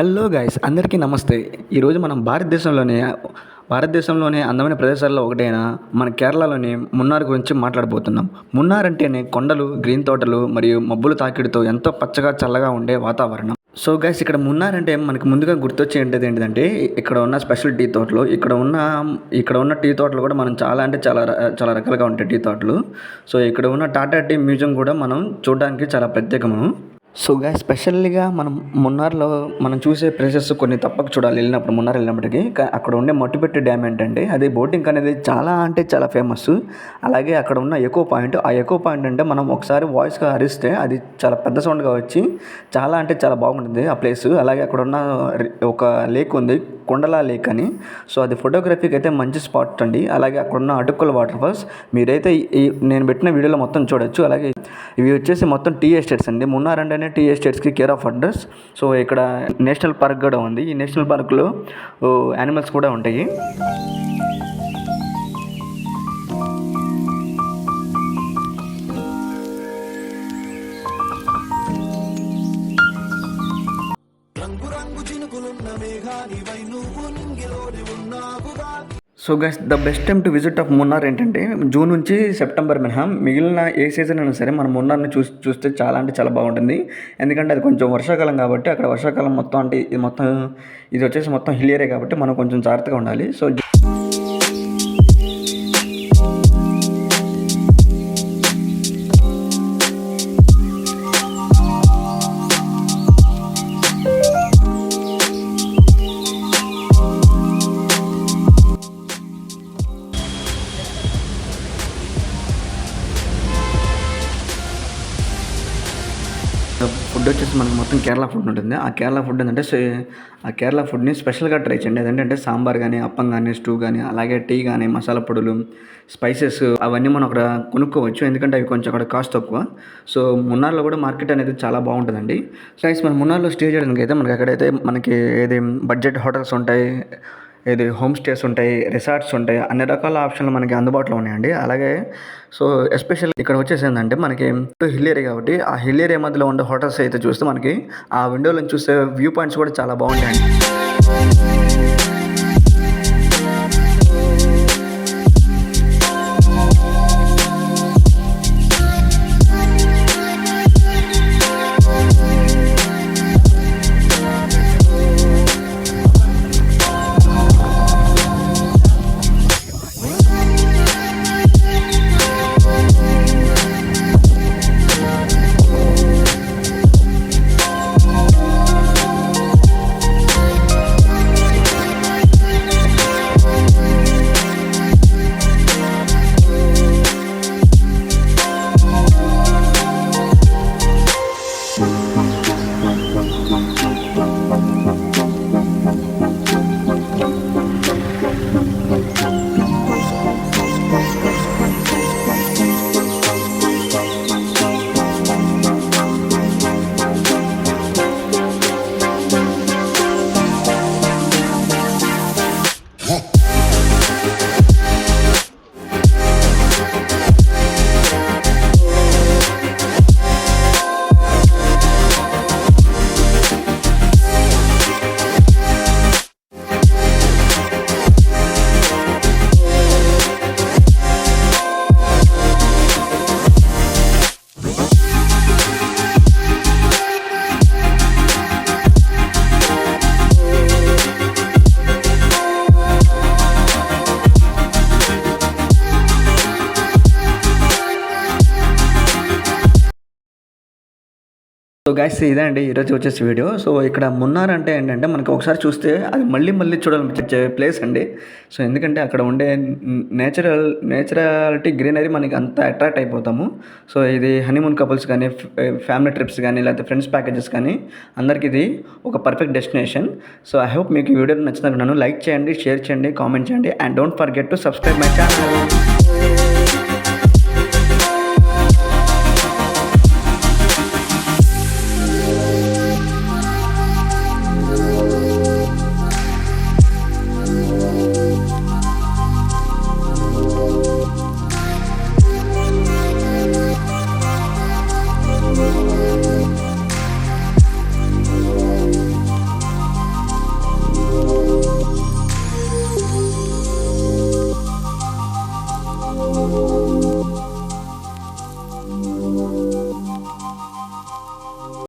Hello guys అందరికీ నమస్తే. ఈరోజు మనం భారతదేశంలోనే భారతదేశంలోనే అందమైన ప్రదేశాల్లో ఒకటైన మన కేరళలోని మున్నార్ గురించి మాట్లాడబోతున్నాం. మున్నార్ అంటేనే కొండలు గ్రీన్ తోటలు మరియు మబ్బులు తాకిడితో ఎంతో పచ్చగా చల్లగా ఉండే వాతావరణం. సో గైస్ ఇక్కడ మున్నార్ అంటే మనకు ముందుగా గుర్తొచ్చేది ఏంటంటే ఇక్కడ ఉన్న స్పెషల్ టీ తోటలు. ఇక్కడ ఉన్న ఇక్కడ ఉన్న టీ తోటలు కూడా మనం చాలా అంటే చాలా చాలా రకాలుగా ఉంటాయి టీ తోటలు. సో ఇక్కడ ఉన్న టాటా టీ మ్యూజియం కూడా మనం చూడడానికి చాలా ప్రత్యేకము. సో గా స్పెషల్గా మనం మున్నార్లో మనం చూసే ప్లేసెస్ కొన్ని తప్పక చూడాలి. వెళ్ళినప్పుడు మున్నార్ వెళ్ళినప్పటికీ అక్కడ ఉండే మట్టిపెట్టి డ్యామ్ ఏంటంటే అది బోటింగ్ అనేది చాలా అంటే చాలా ఫేమస్ అలాగే అక్కడ ఉన్న ఎకో పాయింట్ ఆ ఎకో పాయింట్ అంటే మనం ఒకసారి వాయిస్గా అరిస్తే అది చాలా పెద్ద సౌండ్గా వచ్చి చాలా అంటే చాలా బాగుంటుంది ఆ ప్లేస్ అలాగే అక్కడ ఉన్న ఒక లేక్ ఉంది కొండలా లేక్ అని. సో అది ఫోటోగ్రఫీకి అయితే మంచి స్పాట్ అండి. అలాగే అక్కడ ఉన్న అటుక్కుల వాటర్ ఫాల్స్ మీరైతే ఈ- ఈ నేను పెట్టిన వీడియోలో మొత్తం చూడొచ్చు. అలాగే ఇవి వచ్చేసి మొత్తం టీ ఎస్టేట్స్ అండి. మున్నార్ అంటేనే టీ ఎస్టేట్స్కి కేర్ ఆఫ్ అడ్రస్ సో ఇక్కడ నేషనల్ పార్క్ కూడా ఉంది. ఈ నేషనల్ పార్క్లో యానిమల్స్ కూడా ఉంటాయి. So guys the best time to visit of Munnar ఏంటంటే జూన్ నుంచి సెప్టెంబర్ మినహా మిగిలిన ఏ సీజన్ అయినా సరే మనం మున్నార్ని చూసి చూస్తే చాలా అంటే చాలా బాగుంటుంది. ఎందుకంటే అది కొంచెం వర్షాకాలం కాబట్టి అక్కడ వర్షాకాలం మొత్తం అంటే ఇది మొత్తం ఇది వచ్చేసి మొత్తం హిల్ ఏరియా కాబట్టి మనం కొంచెం జాగ్రత్తగా ఉండాలి. సో ఫుడ్ వచ్చేసి మనకు మొత్తం కేరళ ఫుడ్ ఉంటుంది. ఆ కేరళ ఫుడ్ ఏంటంటే ఆ కేరళ ఫుడ్ని స్పెషల్గా ట్రై చేయండి. అదేంటంటే సాంబార్ కానీ అప్పం కానీ స్టూ కానీ అలాగే టీ కానీ మసాలా పొడులు స్పైసెస్ అవన్నీ మనం అక్కడ కొనుక్కోవచ్చు. ఎందుకంటే అవి కొంచెం అక్కడ కాస్ట్ తక్కువ. సో మున్నార్లో కూడా మార్కెట్ అనేది చాలా బాగుంటుందండి. సో మన మున్నార్లో స్టే చేయడానికి అయితే మనకి అక్కడైతే మనకి ఏది బడ్జెట్ హోటల్స్ ఉంటాయి ఇది హోమ్ స్టేస్ ఉంటాయి రిసార్ట్స్ ఉంటాయి అన్ని రకాల ఆప్షన్లు మనకి అందుబాటులో ఉన్నాయండి. అలాగే సో ఎస్పెషల్ ఇక్కడ వచ్చేసి ఏంటంటే మనకి హిల్ ఏరియా కాబట్టి ఆ హిల్ ఏరియా మధ్యలో ఉండే హోటల్స్ అయితే చూస్తే మనకి ఆ విండోలను చూసే వ్యూ పాయింట్స్ కూడా చాలా బాగుంటాయండి. సో గైస్ అండి ఈరోజు వచ్చేసి వీడియో. సో ఇక్కడ మున్నార్ అంటే ఏంటంటే మనకి ఒకసారి చూస్తే అది మళ్ళీ మళ్ళీ చూడాలనిపించే ప్లేస్ అండి. సో ఎందుకంటే అక్కడ ఉండే నేచురల్ నేచురాలిటీ గ్రీనరీ మనకి అంత అట్రాక్ట్ అయిపోతాము. సో ఇది హనీమూన్ కపుల్స్ కానీ ఫ్యామిలీ ట్రిప్స్ కానీ లేకపోతే ఫ్రెండ్స్ ప్యాకేజెస్ కానీ అందరికి ఇది ఒక perfect destination so I hope మీకు ఈ వీడియో నచ్చినట్టు లైక్ చేయండి షేర్ చేయండి కామెంట్ చేయండి and don't forget to subscribe my channel